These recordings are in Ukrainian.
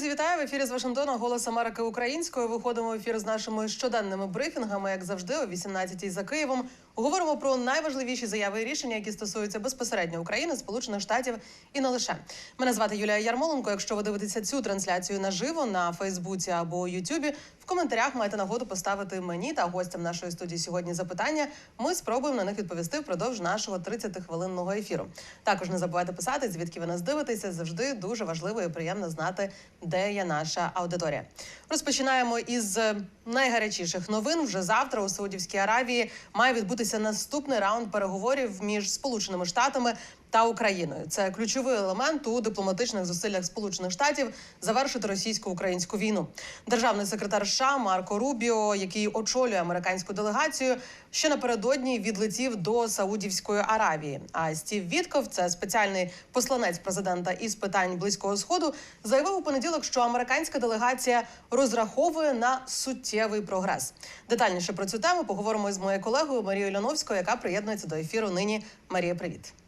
Друзі, вітаю в ефірі з Вашингтона. Голос Америки українською. Виходимо в ефір з нашими щоденними брифінгами, як завжди, о 18-й за Києвом. Говоримо про найважливіші заяви і рішення, які стосуються безпосередньо України, Сполучених Штатів і не лише. Мене звати Юлія Ярмоленко. Якщо ви дивитеся цю трансляцію наживо на Фейсбуці або Ютубі, в коментарях маєте нагоду поставити мені та гостям нашої студії сьогодні запитання. Ми спробуємо на них відповісти впродовж нашого 30-хвилинного ефіру. Також не забувайте писати, звідки ви нас дивитеся. Завжди дуже важливо і приємно знати, де є наша аудиторія. Розпочинаємо із найгарячіших новин. Вже завтра у Саудівській Аравії має відбутися наступний раунд переговорів між Сполученими Штатами та Україною. Це ключовий елемент у дипломатичних зусиллях Сполучених Штатів завершити російсько-українську війну. Державний секретар США Марко Рубіо, який очолює американську делегацію, ще напередодні відлетів до Саудівської Аравії. А Стів Вітков, це спеціальний посланець президента із питань близького сходу, заявив у понеділок, що американська делегація розраховує на суттєвий прогрес. Детальніше про цю тему поговоримо із моєю колегою Марією Ляновською, яка приєднується до ефіру. Нині Марія, привіт.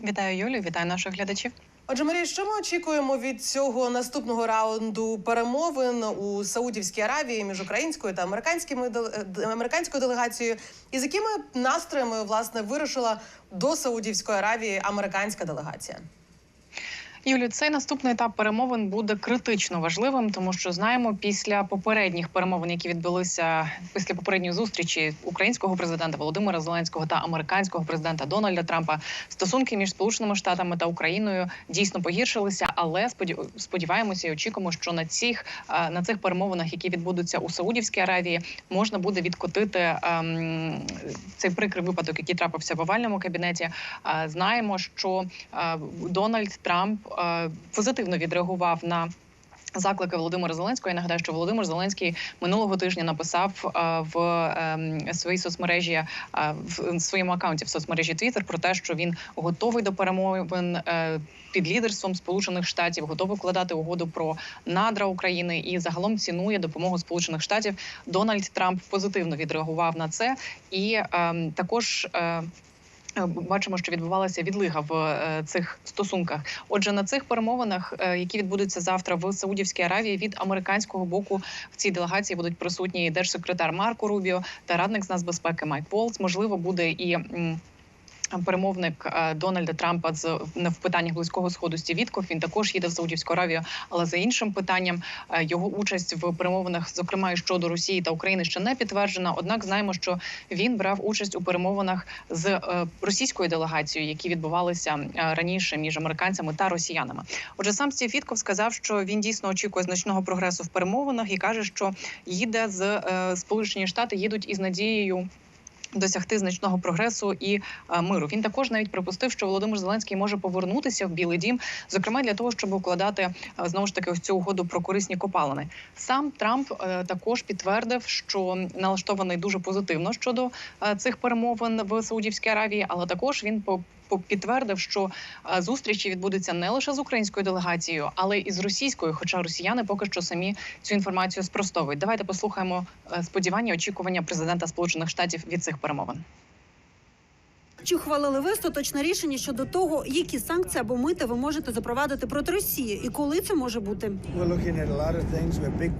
Вітаю Юлю, вітаю наших глядачів. Отже, Марія, що ми очікуємо від цього наступного раунду перемовин у Саудівській Аравії між українською та американськими е, американською делегацією, і з якими настроями власне вирушила до Саудівської Аравії американська делегація? Юлю, цей наступний етап перемовин буде критично важливим, тому що знаємо, після попередніх перемовин, які відбулися після попередньої зустрічі українського президента Володимира Зеленського та американського президента Дональда Трампа, стосунки між Сполученими Штатами та Україною дійсно погіршилися. Але споді- сподіваємося і очікуємо, що на цих е, на цих перемовинах, які відбудуться у Саудівській Аравії, можна буде відкотити ем, цей прикрий випадок, який трапився в овальному кабінеті. Е, Знаємо, що е, Дональд Трамп позитивно відреагував на. Заклики Володимира Зеленського. Я нагадаю, що Володимир Зеленський минулого тижня написав е, в ем, своїй соцмережі е, в своєму акаунті в соцмережі Twitter про те, що він готовий до перемовин е, під лідерством Сполучених Штатів, готовий вкладати угоду про надра України і загалом цінує допомогу Сполучених Штатів. Дональд Трамп позитивно відреагував на це і ем, також. Е, Бачимо, що відбувалася відлига в е, цих стосунках. Отже, на цих перемовинах, е, які відбудуться завтра в Саудівській Аравії, від американського боку в цій делегації будуть присутні держсекретар Марко Рубіо та радник з нацбезпеки Майк Волц. Можливо, буде і. Перемовник е, Дональда Трампа з не в питаннях близького сходу Стів Вітков, Він також їде в Саудівську Аравію, але за іншим питанням е, його участь в перемовинах, зокрема і щодо Росії та України, ще не підтверджена. Однак знаємо, що він брав участь у перемовинах з е, російською делегацією, які відбувалися раніше між американцями та росіянами. Отже, сам Стів Вітков сказав, що він дійсно очікує значного прогресу в перемовинах і каже, що їде з Сполучені Штати, їдуть із надією. Досягти значного прогресу і е, миру. Він також навіть припустив, що Володимир Зеленський може повернутися в Білий Дім, зокрема для того, щоб укладати е, знову ж таки ось цю угоду про корисні копалини. Сам Трамп е, також підтвердив, що налаштований дуже позитивно щодо цих перемовин в Саудівській Аравії, але також він Підтвердив, що е, зустрічі відбудуться не лише з українською делегацією, але і з російською. Хоча росіяни поки що самі цю інформацію спростовують. Давайте послухаємо е, сподівання, очікування президента Сполучених Штатів від цих перемовин. Чи ухвалили ви остаточне рішення щодо того, які санкції або мити ви можете запровадити проти Росії, і коли це може бути?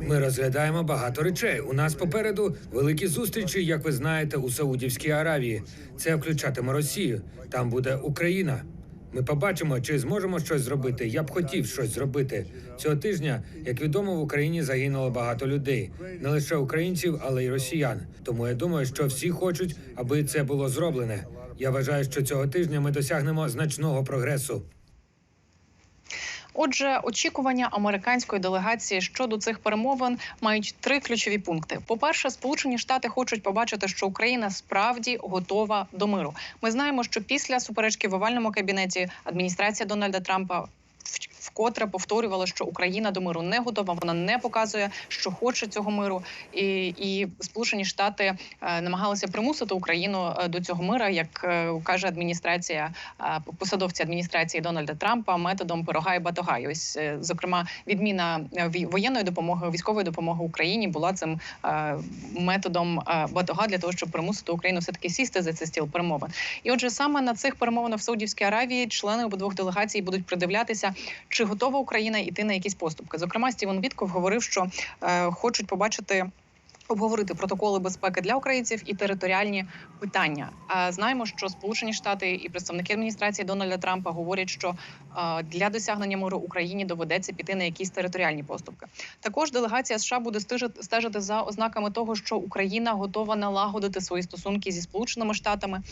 Ми розглядаємо багато речей. У нас попереду великі зустрічі, як ви знаєте, у Саудівській Аравії. Це включатиме Росію. Там буде Україна. Ми побачимо, чи зможемо щось зробити. Я б хотів щось зробити цього тижня. Як відомо, в Україні загинуло багато людей, не лише українців, але й росіян. Тому я думаю, що всі хочуть, аби це було зроблене. Я вважаю, що цього тижня ми досягнемо значного прогресу. Отже, очікування американської делегації щодо цих перемовин мають три ключові пункти. По-перше, Сполучені Штати хочуть побачити, що Україна справді готова до миру. Ми знаємо, що після суперечки в овальному кабінеті адміністрація Дональда Трампа. Вкотре повторювала, що Україна до миру не готова. Вона не показує, що хоче цього миру, і, і Сполучені Штати е, намагалися примусити Україну е, до цього мира, як е, каже адміністрація посадовці адміністрації Дональда Трампа методом пирога і батога. І ось зокрема відміна воєнної допомоги, військової допомоги Україні була цим методом батога для того, щоб примусити Україну все таки сісти за цей стіл перемовин. І отже, саме на цих перемовинах в Саудівській Аравії члени обидвох делегацій будуть придивлятися, чи готова Україна йти на якісь поступки. Зокрема, Стівен Вітков говорив, що е, хочуть побачити. Обговорити протоколи безпеки для українців і територіальні питання. Знаємо, що Сполучені Штати і представники адміністрації Дональда Трампа говорять, що для досягнення миру Україні доведеться піти на якісь територіальні поступки. Також делегація США буде стежити, за ознаками того, що Україна готова налагодити свої стосунки зі Сполученими Штатами,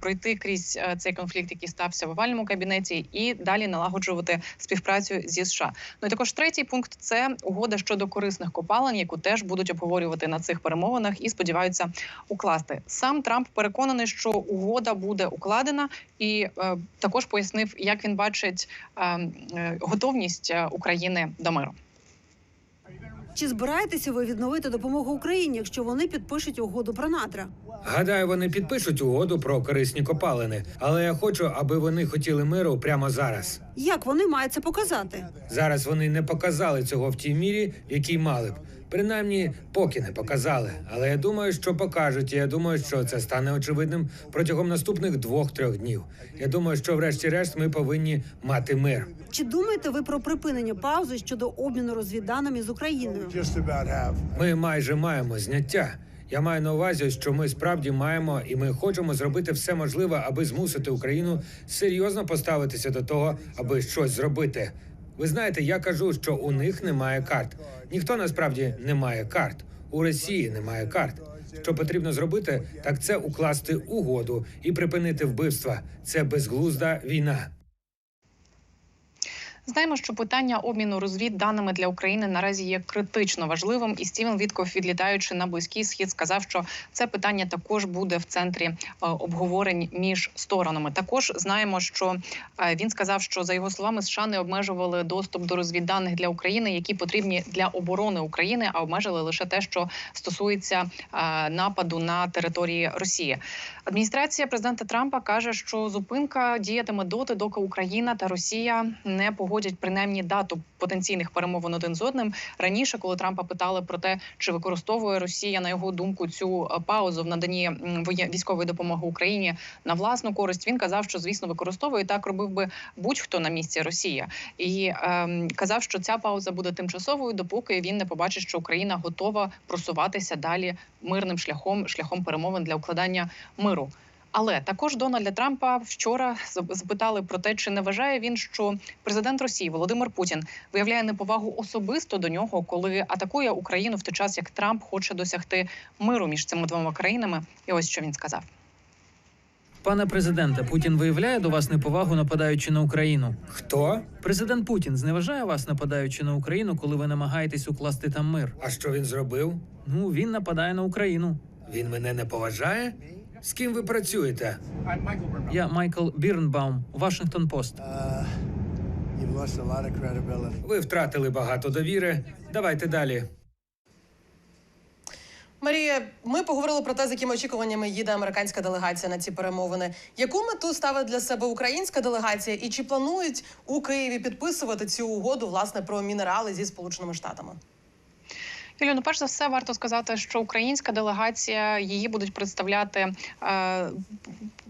пройти крізь цей конфлікт, який стався в овальному кабінеті, і далі налагоджувати співпрацю зі США. Ну і також третій пункт це угода щодо корисних копалин, яку теж будуть обговорювати на цих перемовинах і сподіваються укласти. Сам Трамп переконаний, що угода буде укладена, і е, також пояснив, як він бачить е, е, готовність е, України до миру. Чи збираєтеся ви відновити допомогу Україні, якщо вони підпишуть угоду про надра? Гадаю, вони підпишуть угоду про корисні копалини, але я хочу, аби вони хотіли миру прямо зараз. Як вони мають це показати? Зараз вони не показали цього в тій мірі, в якій мали б. Принаймні, поки не показали. Але я думаю, що покажуть. і Я думаю, що це стане очевидним протягом наступних двох-трьох днів. Я думаю, що врешті-решт ми повинні мати мир. Чи думаєте ви про припинення паузи щодо обміну розвідданими з Україною? Ми майже маємо зняття. Я маю на увазі, що ми справді маємо, і ми хочемо зробити все можливе, аби змусити Україну серйозно поставитися до того, аби щось зробити. Ви знаєте, я кажу, що у них немає карт. Ніхто насправді не має карт. У Росії немає карт. Що потрібно зробити, так це укласти угоду і припинити вбивства. Це безглузда війна. Знаємо, що питання обміну розвідданими для України наразі є критично важливим, і Стівен Вітков, відлітаючи на близький схід, сказав, що це питання також буде в центрі е, обговорень між сторонами. Також знаємо, що е, він сказав, що за його словами США не обмежували доступ до розвідданих для України, які потрібні для оборони України, а обмежили лише те, що стосується е, нападу на території Росії. Адміністрація президента Трампа каже, що зупинка діятиме доти, доки Україна та Росія не погодять принаймні дату потенційних перемовин один з одним. Раніше, коли Трампа питали про те, чи використовує Росія на його думку цю е, паузу в наданні військової допомоги Україні на власну користь, він казав, що звісно використовує і так робив би будь-хто на місці Росія, і ем, казав, що ця пауза буде тимчасовою, допоки він не побачить, що Україна готова просуватися далі мирним шляхом, шляхом перемовин для укладання миру. Але також Дональда Трампа вчора зап- запитали про те, чи не вважає він, що президент Росії Володимир Путін виявляє неповагу особисто до нього, коли атакує Україну в той час, як Трамп хоче досягти миру між цими двома країнами. І ось що він сказав. Пане президенте, Путін виявляє до вас неповагу, нападаючи на Україну. Хто? Президент Путін зневажає вас, нападаючи на Україну, коли ви намагаєтесь укласти там мир. А що він зробив? Ну він нападає на Україну. Він мене не поважає? З ким ви працюєте? Я Майкл Бірнбаум, Вашингтон Пост. Uh. Ви втратили багато довіри. Давайте далі. Марія, ми поговорили про те, з якими очікуваннями їде американська делегація на ці перемовини. Яку мету ставить для себе українська делегація, і чи планують у Києві підписувати цю угоду власне про мінерали зі сполученими штатами? Юлію, перш за все варто сказати, що українська делегація її будуть представляти е,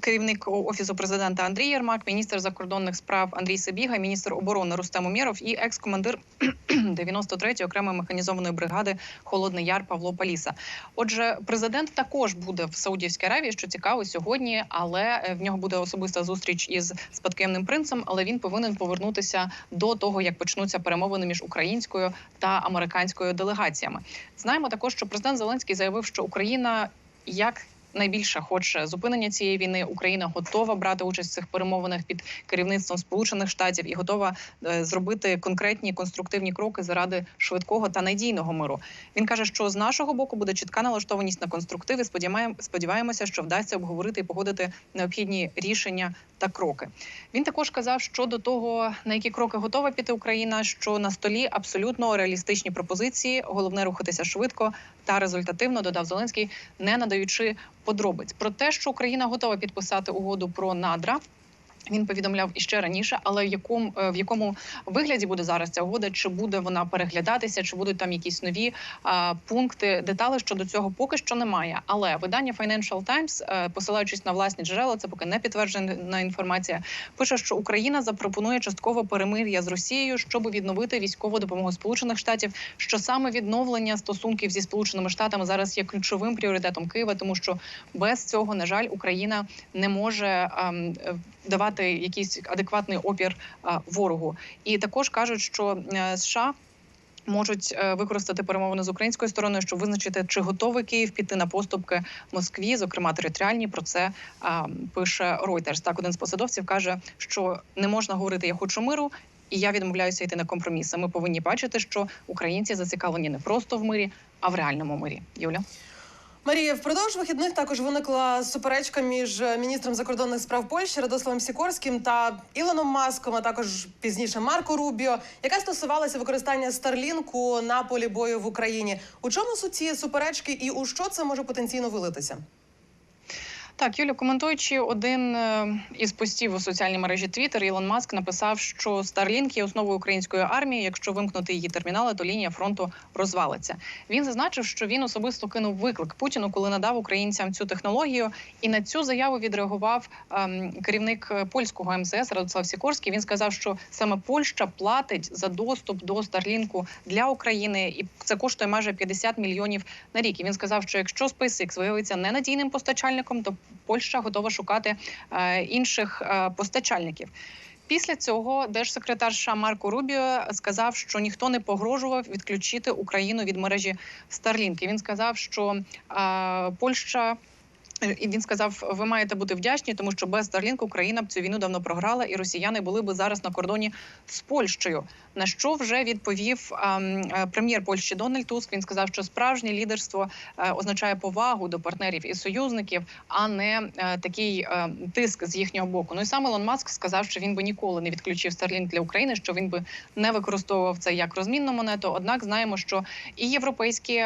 керівник офісу президента Андрій Єрмак, міністр закордонних справ Андрій Сибіга, міністр оборони Рустем Умєров і екс-командир 93-ї окремої механізованої бригади Холодний Яр Павло Паліса. Отже, президент також буде в Саудівській Аравії, що цікаво сьогодні, але е, в нього буде особиста зустріч із спадкоємним принцем. Але він повинен повернутися до того, як почнуться перемовини між українською та американською делегаціями. Знаємо також, що президент Зеленський заявив, що Україна як найбільше хоче зупинення цієї війни. Україна готова брати участь в цих перемовинах під керівництвом Сполучених Штатів і готова е, зробити конкретні конструктивні кроки заради швидкого та надійного миру. Він каже, що з нашого боку буде чітка налаштованість на конструктив. і Сподіваємося, що вдасться обговорити і погодити необхідні рішення та кроки. Він також казав щодо того, на які кроки готова піти Україна, що на столі абсолютно реалістичні пропозиції. Головне рухатися швидко та результативно, додав Зеленський, не надаючи подробиць про те, що Україна готова підписати угоду про надра. Він повідомляв іще раніше, але в якому в якому вигляді буде зараз ця угода? Чи буде вона переглядатися, чи будуть там якісь нові а, пункти, деталі щодо цього поки що немає. Але видання Financial Times, е, посилаючись на власні джерела, це поки не підтверджена інформація. Пише, що Україна запропонує часткове перемир'я з Росією, щоб відновити військову допомогу Сполучених Штатів. Що саме відновлення стосунків зі Сполученими Штатами зараз є ключовим пріоритетом Києва, тому що без цього, на жаль, Україна не може ем, е, давати якийсь адекватний опір е, ворогу. І також кажуть, що е, США. Можуть е, використати перемовини з українською стороною, щоб визначити, чи готовий Київ піти на поступки Москві, зокрема територіальні. Про це а, пише Reuters. Так, один з посадовців каже, що не можна говорити Я хочу миру, і я відмовляюся йти на компроміси. Ми повинні бачити, що українці зацікавлені не просто в мирі, а в реальному мирі. Юля. Марія, впродовж вихідних також виникла суперечка між міністром закордонних справ Польщі Радославом Сікорським та Ілоном Маском, а також пізніше Марко Рубіо, яка стосувалася використання Старлінку на полі бою в Україні. У чому суть цієї суперечки і у що це може потенційно вилитися? Так, Юлю, коментуючи один е, із постів у соціальній мережі Twitter, Ілон Маск написав, що Starlink є основою української армії. Якщо вимкнути її термінали, то лінія фронту розвалиться. Він зазначив, що він особисто кинув виклик Путіну, коли надав українцям цю технологію. І на цю заяву відреагував ем, керівник е, польського МСС Радослав Сікорський. Він сказав, що саме Польща платить за доступ до Старлінку для України, і це коштує майже 50 мільйонів на рік. І він сказав, що якщо SpaceX виявиться ненадійним постачальником, то Польща готова шукати е, інших е, постачальників. Після цього держсекретар США Марко Рубіо сказав, що ніхто не погрожував відключити Україну від мережі. І Він сказав, що е, Польща. І він сказав: ви маєте бути вдячні, тому що без Starlink Україна б цю війну давно програла, і росіяни були б зараз на кордоні з Польщею. На що вже відповів ем, е, прем'єр Польщі Дональд Туск. Він сказав, що справжнє лідерство е, означає повагу до партнерів і союзників, а не е, такий тиск з їхнього боку. Ну і сам Ілон Маск сказав, що він би ніколи не відключив Starlink для України, що він би не використовував це як розмінну монету. Однак знаємо, що і європейські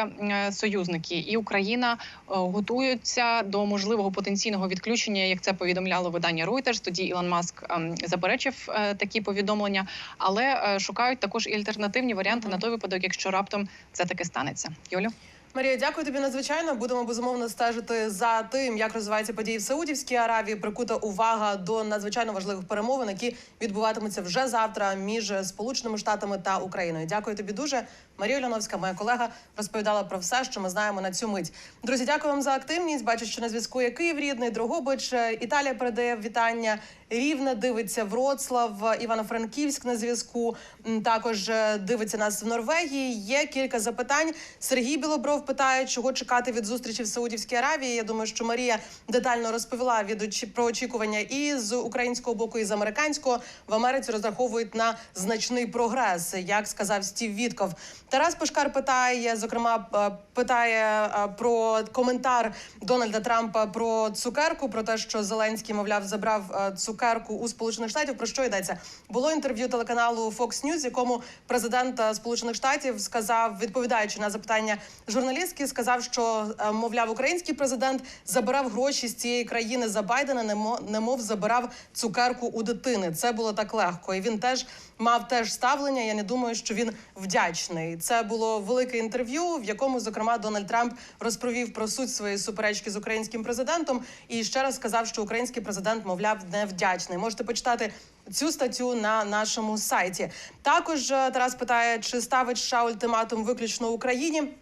союзники, і Україна готуються до можливого потенційного відключення, як це повідомляло видання Reuters. Тоді Ілон Маск ем, заперечив такі повідомлення, але е, шукають також і альтернативні варіанти на той випадок, якщо раптом це таки станеться. Юлю. Марія, дякую тобі надзвичайно. Будемо безумовно стежити за тим, як розвиваються події в Саудівській Аравії. Прикута увага до надзвичайно важливих перемовин, які відбуватимуться вже завтра між Сполученими Штатами та Україною. Дякую тобі дуже. Марія Ляновська, моя колега, розповідала про все, що ми знаємо на цю мить. Друзі, дякую вам за активність. Бачу, що на зв'язку є Київ рідний, Дрогобич, Італія передає вітання. Рівне дивиться Вроцлав, Івано-Франківськ на зв'язку. Також е, дивиться нас в Норвегії. Є кілька запитань. Сергій Білобров питає, чого чекати від зустрічі в Саудівській Аравії. Я думаю, що Марія детально розповіла від про очікування і з українського боку, і з американського. В Америці розраховують на значний прогрес, як сказав Стів Вітков. Тарас Пушкар питає, зокрема, е, питає е, про коментар Дональда Трампа про цукерку, про те, що Зеленський, мовляв, забрав е, цукерку у Сполучених Штатів. Про що йдеться? Було інтерв'ю телеканалу Fox News, якому президент е, Сполучених Штатів сказав, відповідаючи на запитання журналістки, сказав, що е, мовляв, український президент забирав гроші з цієї країни за Байдена, немо- немов забирав цукерку у дитини. Це було так легко, і він теж мав теж ставлення. Я не думаю, що він вдячний. Це було велике інтерв'ю, в якому зокрема Дональд Трамп розповів про суть своєї суперечки з українським президентом і ще раз сказав, що український президент, мовляв, не вдячний. Можете почитати. Цю статтю на нашому сайті також е, Тарас питає, чи ставить США ультиматум виключно Україні.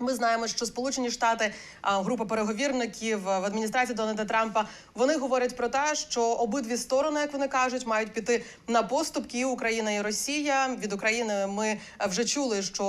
Ми знаємо, що Сполучені Штати, група переговірників е, в адміністрації Дональда Трампа, вони говорять про те, що обидві сторони, як вони кажуть, мають піти на поступки і Україна і Росія. Від України ми е, вже чули, що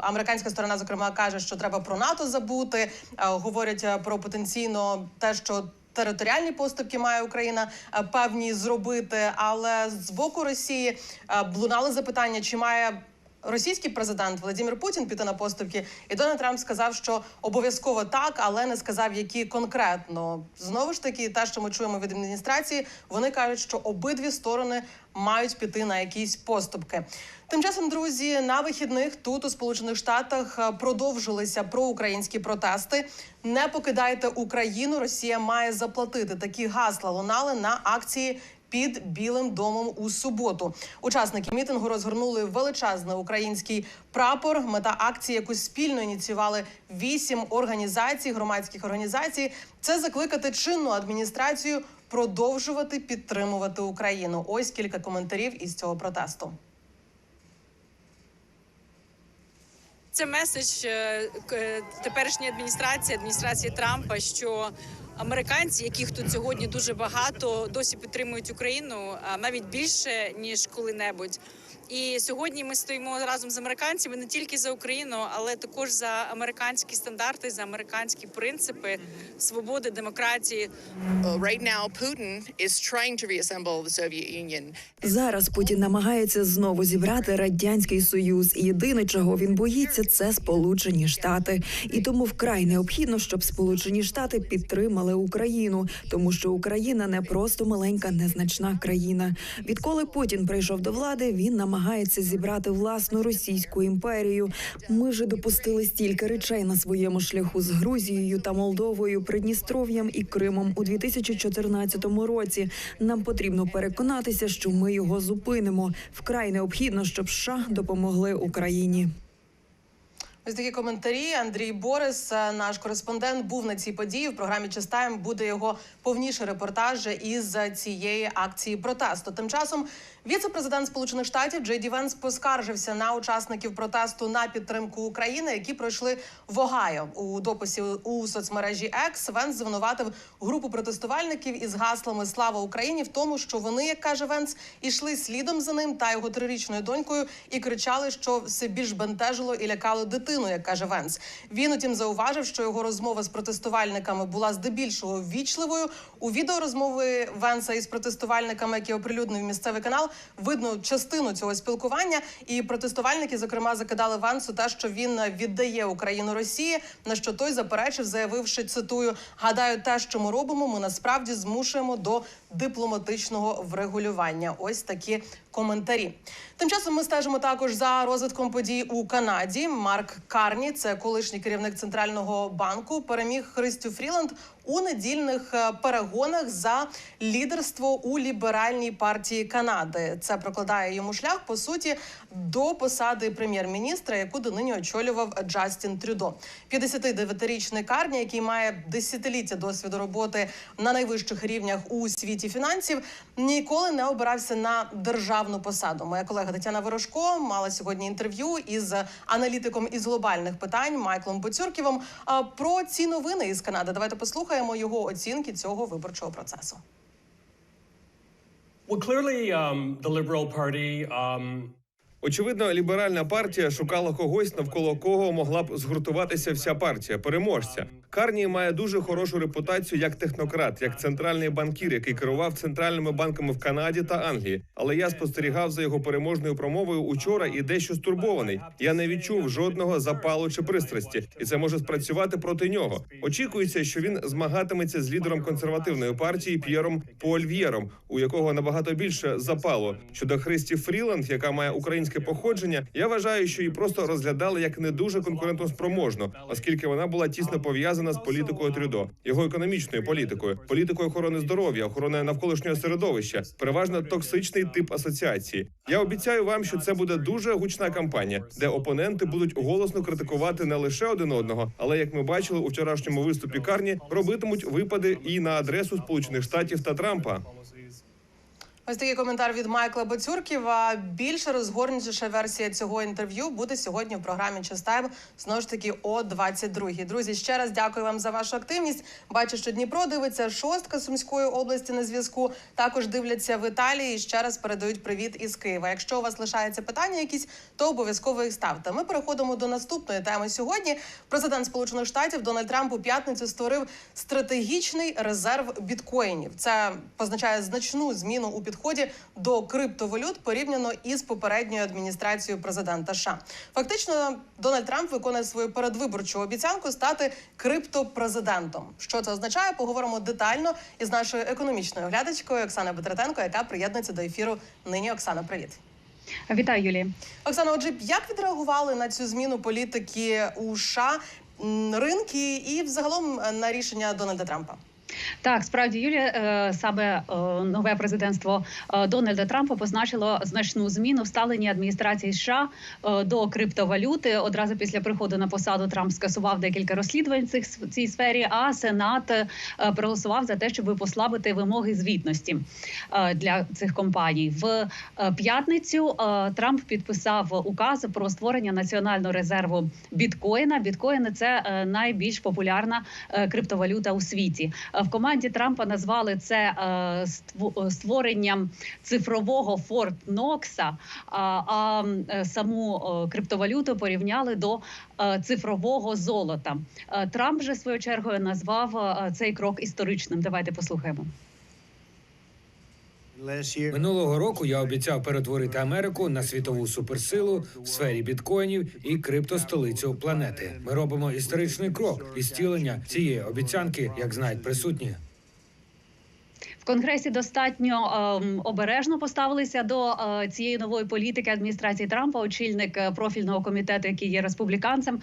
американська сторона, зокрема, каже, що треба про НАТО забути. Е, Говорять е, про потенційно те, що територіальні поступки має Україна е, певні зробити. Але з боку Росії е, блунали запитання, чи має російський президент Владимир Путін піти на поступки, і Дональд Трамп сказав, що обов'язково так, але не сказав, які конкретно. Знову ж таки, те, що ми чуємо від адміністрації, вони кажуть, що обидві сторони мають піти на якісь поступки. Тим часом, друзі, на вихідних тут у Сполучених Штатах е, продовжилися проукраїнські протести. Не покидайте Україну. Росія має заплатити. Такі гасла лунали на акції під Білим домом у суботу. Учасники мітингу розгорнули величезний український прапор. Мета акції, яку спільно ініціювали вісім організацій, громадських організацій, це закликати чинну адміністрацію продовжувати підтримувати Україну. Ось кілька коментарів із цього протесту. Це меседж е, е, теперішньої адміністрації, адміністрації Трампа, що американці, яких тут сьогодні дуже багато, досі підтримують Україну, навіть більше ніж коли-небудь. І сьогодні ми стоїмо разом з американцями не тільки за Україну, але також за американські стандарти, за американські принципи свободи, демократії, Well, right now, Putin is trying to reassemble the Soviet Union. Зараз Путін намагається знову зібрати радянський союз. І єдине, чого він боїться, це Сполучені Штати. І тому вкрай необхідно, щоб Сполучені Штати підтримали Україну, тому що Україна не просто маленька незначна країна. Відколи Путін прийшов до влади, він намагається зібрати власну російську імперію. Ми вже допустили стільки речей на своєму шляху з Грузією та Молдовою, Придністров'ям і Кримом у 2014 році. Нам потрібно переконатися, що ми його зупинимо. Вкрай необхідно, щоб США допомогли Україні. Ось такі коментарі. Андрій Борис, е, наш кореспондент, був на цій події. В програмі Частаєм буде його повніший репортаж із цієї акції протесту. Тим часом віце-президент Сполучених Штатів Джей Ді Венс поскаржився на учасників протесту на підтримку України, які пройшли в Огайо. У дописі у соцмережі X Венс звинуватив групу протестувальників із гаслами Слава Україні в тому, що вони, як каже Венс, ішли слідом за ним та його трирічною донькою і кричали, що все більш бентежило і лякало дитину, як каже Венс. Він утім зауважив, що його розмова з протестувальниками була здебільшого ввічливою. У відео розмови Венса із протестувальниками, які оприлюднив місцевий канал, видно частину цього спілкування. І протестувальники, зокрема, закидали Вансу те, що він віддає Україну Росії. На що той заперечив, заявивши цитую: гадаю, те, що ми робимо, ми насправді змушуємо до дипломатичного врегулювання. Ось такі коментарі. Тим часом ми стежимо також за розвитком подій у Канаді. Марк Карні, це колишній керівник центрального банку, переміг Христю Фріланд у недільних е, перегонах за лідерство у ліберальній партії Канади. Це прокладає йому шлях по суті до посади прем'єр-міністра, яку донині очолював Джастін Трюдо. 59-річний Карні, який має десятиліття досвіду роботи на найвищих рівнях у світі фінансів, ніколи не обирався на державну посаду. Моя колега Тетяна Ворожко мала сьогодні інтерв'ю із аналітиком із глобальних питань Майклом Боцюрківим про ці новини із Канади. Давайте послухаємо його оцінки цього виборчого процесу. Well, clearly, um, the Liberal Party um, Очевидно, ліберальна партія шукала когось, навколо кого могла б згуртуватися вся партія переможця. Карні має дуже хорошу репутацію як технократ, як центральний банкір, який керував центральними банками в Канаді та Англії. Але я спостерігав за його переможною промовою учора і дещо стурбований. Я не відчув жодного запалу чи пристрасті, і це може спрацювати проти нього. Очікується, що він змагатиметься з лідером консервативної партії П'єром Польв'єром, у якого набагато більше запалу. Щодо Христі Фріланд, яка має українське походження, я вважаю, що її просто розглядали як не дуже конкурентоспроможну, оскільки вона була тісно пов'язана з політикою Трюдо, його економічною політикою, політикою охорони здоров'я, охорони навколишнього середовища, переважно токсичний тип асоціації. Я обіцяю вам, що це буде дуже гучна кампанія, де опоненти будуть голосно критикувати не лише один одного, але як ми бачили у вчорашньому виступі Карні, робитимуть випади і на адресу Сполучених Штатів та Трампа. Ось такий коментар від Майкла Боцюрківа. Більше розгорнутіша версія цього інтерв'ю буде сьогодні в програмі Частайм. Знову ж таки о 22-й. Друзі, ще раз дякую вам за вашу активність. Бачу, що Дніпро дивиться шостка Сумської області на зв'язку. Також дивляться в Італії. Ще раз передають привіт із Києва. Якщо у вас лишаються питання, якісь то обов'язково їх ставте. Ми переходимо до наступної теми сьогодні. Президент Сполучених Штатів Дональд Трамп у п'ятницю створив стратегічний резерв біткоїнів. Це позначає значну зміну у підході до криптовалют порівняно із попередньою адміністрацією президента США. Фактично, Дональд Трамп виконує свою передвиборчу обіцянку стати криптопрезидентом. Що це означає? Поговоримо детально із нашою економічною глядачкою Оксаною Бетретенко, яка приєднується до ефіру. Нині Оксана, привіт. Вітаю, Юлія. Оксана, отже, як відреагували на цю зміну політики у США ринки і взагалом е, на рішення Дональда Трампа? Так, справді Юлія, е, саме е, нове президентство е, Дональда Трампа позначило значну зміну в ставленні адміністрації США до криптовалюти. Одразу після приходу на посаду Трамп скасував декілька розслідувань цих в цій сфері. А Сенат проголосував за те, щоб послабити вимоги звітності для цих компаній. В п'ятницю Трамп підписав указ про створення національного резерву біткоїна. Біткоїни це найбільш популярна криптовалюта у світі. В команді Трампа назвали це е, створенням цифрового Форт Нокса. А, е, саму е, криптовалюту порівняли до е, цифрового золота. Е, Трамп же своєю чергою назвав е, цей крок історичним. Давайте послухаємо. Минулого року я обіцяв перетворити Америку на світову суперсилу в сфері біткоїнів і криптостолицю планети. Ми робимо історичний крок і стілення цієї обіцянки, як знають присутні. Конгресі достатньо ем, обережно поставилися до е, цієї нової політики адміністрації Трампа. Очільник е, профільного комітету, який є республіканцем,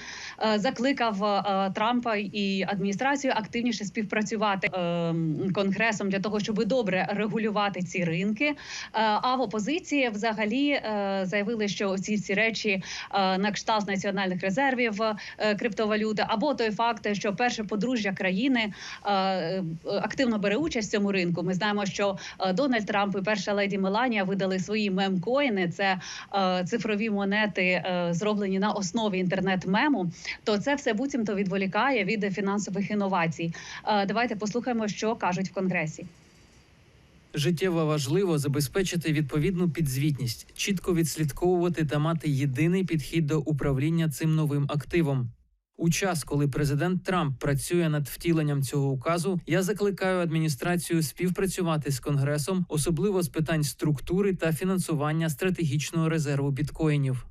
е, закликав е, Трампа і адміністрацію активніше співпрацювати ем, конгресом для того, щоб добре регулювати ці ринки. Е, а в опозиції взагалі е, заявили, що ці всі речі е, на кшталт національних резервів е, криптовалюти, або той факт, що перше подружжя країни е, е, активно бере участь в цьому ринку. Ми знаємо, що е, Дональд Трамп і перша леді Меланія видали свої мемкоїни. Це е, цифрові монети, е, зроблені на основі інтернет-мему. То це все буцімто відволікає від фінансових інновацій. Давайте послухаємо, що кажуть в конгресі. Життєво важливо забезпечити відповідну підзвітність, чітко відслідковувати та мати єдиний підхід до управління цим новим активом. У час, коли президент Трамп працює над втіленням цього указу, я закликаю адміністрацію співпрацювати з конгресом, особливо з питань структури та фінансування стратегічного резерву біткоїнів.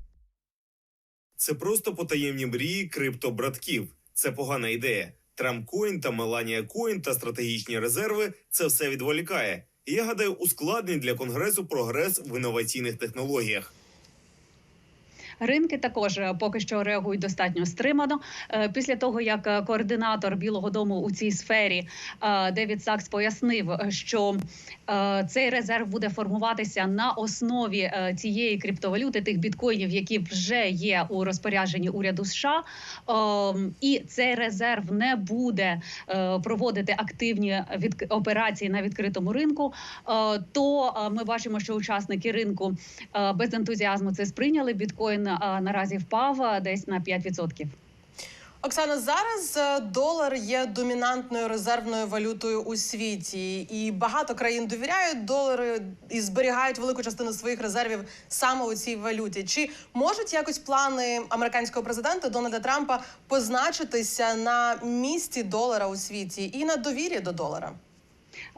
Це просто потаємні мрії криптобратків. Це погана ідея. Трамкоін та Меланія Коін та стратегічні резерви це все відволікає. Я гадаю, ускладнить для конгресу прогрес в інноваційних технологіях. Ринки також е, поки що реагують достатньо стримано. Е, Після того як е, координатор Білого Дому у цій сфері Девід Сакс пояснив, що цей резерв буде формуватися на основі цієї криптовалюти, тих біткоїнів, які вже є у розпорядженні уряду США, і цей резерв не буде проводити активні операції на відкритому ринку. То ми бачимо, що учасники ринку без ентузіазму це сприйняли. Біткоін е, наразі впав десь на 5%. Оксана, зараз е, долар є домінантною резервною валютою у світі, і багато країн довіряють долару і зберігають велику частину своїх резервів саме у цій валюті. Чи можуть якось плани американського президента Дональда Трампа позначитися на місці долара у світі і на довірі до долара?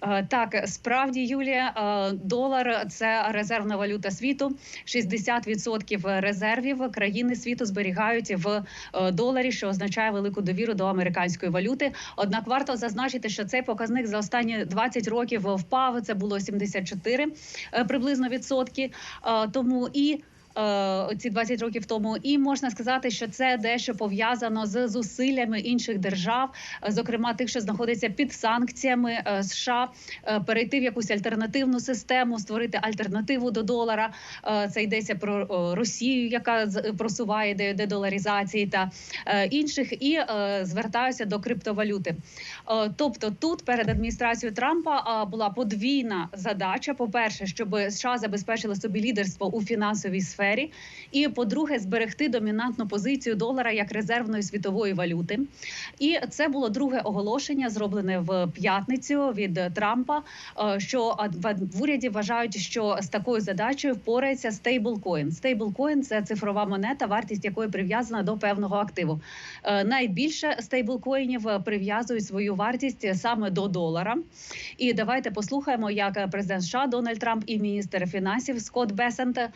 Е, Так, справді, Юлія, е, долар це резервна валюта світу. 60% резервів країни світу зберігають в е, доларі, що означає велику довіру до американської валюти. Однак варто зазначити, що цей показник за останні 20 років впав. Це було 74 е, приблизно відсотки. Тому і е, ці 20 років тому, і можна сказати, що це дещо пов'язано з зусиллями інших держав, е, зокрема тих, що знаходяться під санкціями е, США, перейти в якусь альтернативну систему, створити альтернативу до долара. Це йдеться про Росію, яка просуває ідею дедоларизації та інших, і звертаюся до криптовалюти. Тобто, тут перед адміністрацією Трампа була подвійна задача: по-перше, щоб США забезпечили собі лідерство у фінансовій сфері, і по-друге, зберегти домінантну позицію долара як резервної світової валюти. І це було друге оголошення, зроблене в п'ятницю від Трампа. е, Що в уряді вважають, що з такою задачею впорається стейблкоін. Стейблкоін це цифрова монета, вартість якої прив'язана до певного активу. Е, Найбільше стейблкоїнів прив'язують свою вартість саме до долара. І давайте послухаємо, як президент США Дональд Трамп і міністр фінансів Скотт Бесент е,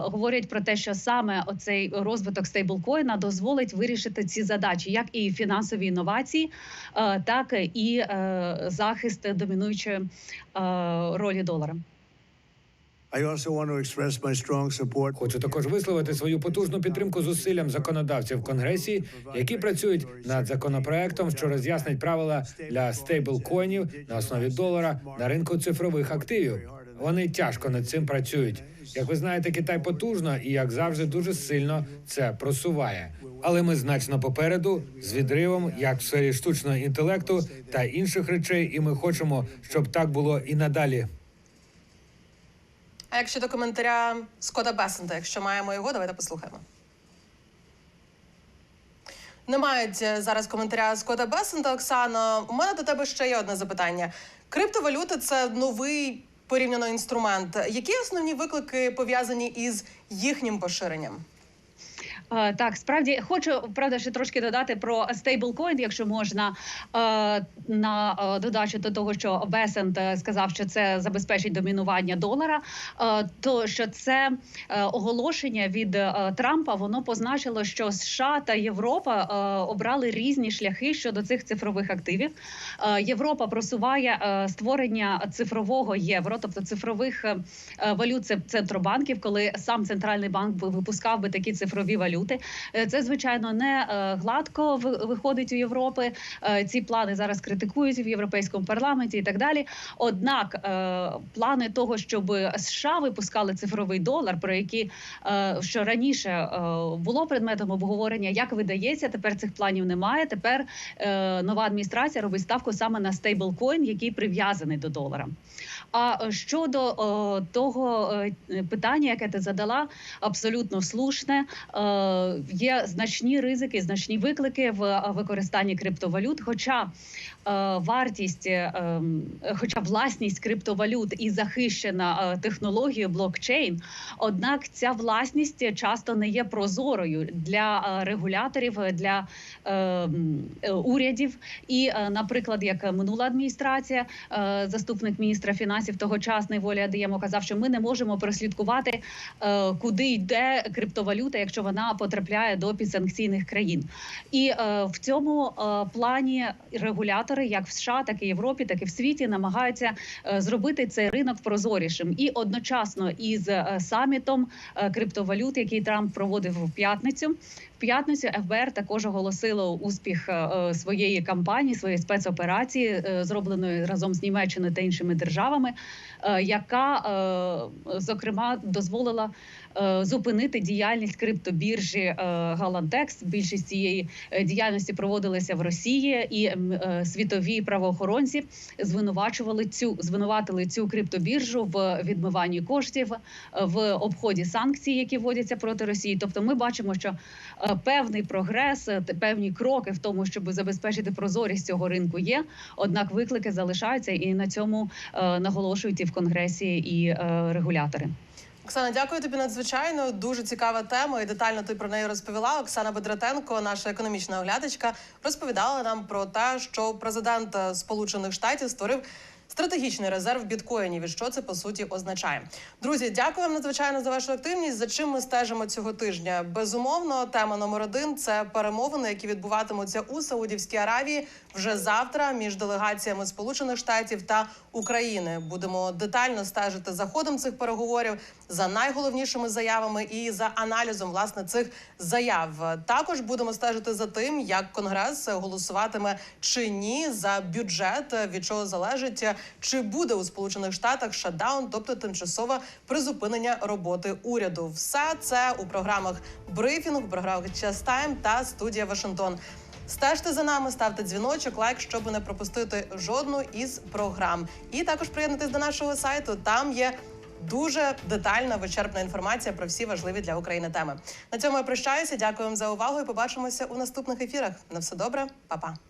говорять про те, що саме оцей розвиток стейблкоїна дозволить вирішити ці задачі, як і фінансові інновації, е, так і е, захист домінуючої е, ролі долара. Хочу також висловити свою потужну підтримку зусиллям законодавців в конгресі, які працюють над законопроектом, що роз'яснить правила для стейблкоїнів на основі долара на ринку цифрових активів. Вони тяжко над цим працюють. Як ви знаєте, Китай потужно і як завжди дуже сильно це просуває. Але ми значно попереду з відривом, як в сфері штучного інтелекту та інших речей, і ми хочемо, щоб так було і надалі. А як щодо коментаря Скотта Бесента, якщо маємо його, давайте послухаємо. Не мають е, зараз коментаря Скотта Бесента. Оксано, у мене до тебе ще є одне запитання. Криптовалюти це новий порівняно інструмент. Які основні виклики пов'язані із їхнім поширенням? Е, Так, справді хочу правда ще трошки додати про стейблкоін, якщо можна е, на е, додачу до того, що Бесент сказав, що це забезпечить домінування долара. То що це оголошення від Трампа воно позначило, що США та Європа обрали різні шляхи щодо цих цифрових активів. Європа просуває створення цифрового євро, тобто цифрових валют центробанків, коли сам центральний банк випускав би такі цифрові валюти. Е, Це звичайно не е, гладко виходить у Європи. Е, Ці плани зараз критикують в європейському парламенті і так далі. Однак плани того, щоб США випускали цифровий долар, про які що раніше було предметом обговорення, як видається, тепер цих планів немає. Тепер нова адміністрація робить ставку саме на стейблкоін, який прив'язаний до долара. А е, щодо е, того е, питання, яке ти задала, абсолютно слушне. Є значні ризики, значні виклики в використанні криптовалют. Хоча вартість, ем, хоча власність криптовалют і захищена технологією блокчейн, однак ця власність часто не є прозорою для регуляторів, для е, е, урядів. І, наприклад, як минула адміністрація, заступник міністра фінансів тогочасний Воля Адіємо казав, що ми не можемо прослідкувати, е, куди йде криптовалюта, якщо вона потрапляє до підсанкційних країн. І е, в цьому е, плані регулятори, як в США, так і Європі, так і в світі, намагаються зробити цей ринок прозорішим і одночасно із самітом криптовалют, який Трамп проводив в п'ятницю. В п'ятницю ФБР також оголосило успіх своєї кампанії, своєї спецоперації, зробленої разом з Німеччиною та іншими державами, яка е, зокрема дозволила е, зупинити діяльність криптобіржі е, Галантекс. Більшість цієї е, діяльності проводилася в Росії, і е, світові правоохоронці звинувачували цю звинуватили цю криптобіржу в відмиванні коштів, е, в обході санкцій, які вводяться проти Росії. Тобто, ми бачимо, що е, певний прогрес, е, певні кроки в тому, щоб забезпечити прозорість цього ринку, є. Однак виклики залишаються, і на цьому е, наголошують і в конгресі, і е, регулятори. Оксана, дякую тобі надзвичайно. Дуже цікава тема, і детально ти про неї розповіла. Оксана Бедратенко, наша економічна оглядачка, розповідала нам про те, що президент Сполучених Штатів створив. Стратегічний резерв біткоїнів і що це по суті означає, друзі. Дякую вам надзвичайно за вашу активність. За чим ми стежимо цього тижня? Безумовно, тема номер один це перемовини, які відбуватимуться у Саудівській Аравії вже завтра між делегаціями Сполучених Штатів та України. Будемо детально стежити за ходом цих переговорів, за найголовнішими заявами і за аналізом власне цих заяв. Також будемо стежити за тим, як конгрес голосуватиме чи ні за бюджет, від чого залежить, чи буде у Сполучених Штатах шатдаун, тобто тимчасове призупинення роботи уряду. Все це у програмах брифінг, програмах Час Тайм та студія Вашингтон. Стежте за нами, ставте дзвіночок, лайк, щоб не пропустити жодну із програм. І також приєднуйтесь до нашого сайту. Там є дуже детальна вичерпна інформація про всі важливі для України теми. На цьому я прощаюся. Дякую вам за увагу і побачимося у наступних ефірах. На все добре, Па-па.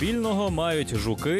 Спільного мають жуки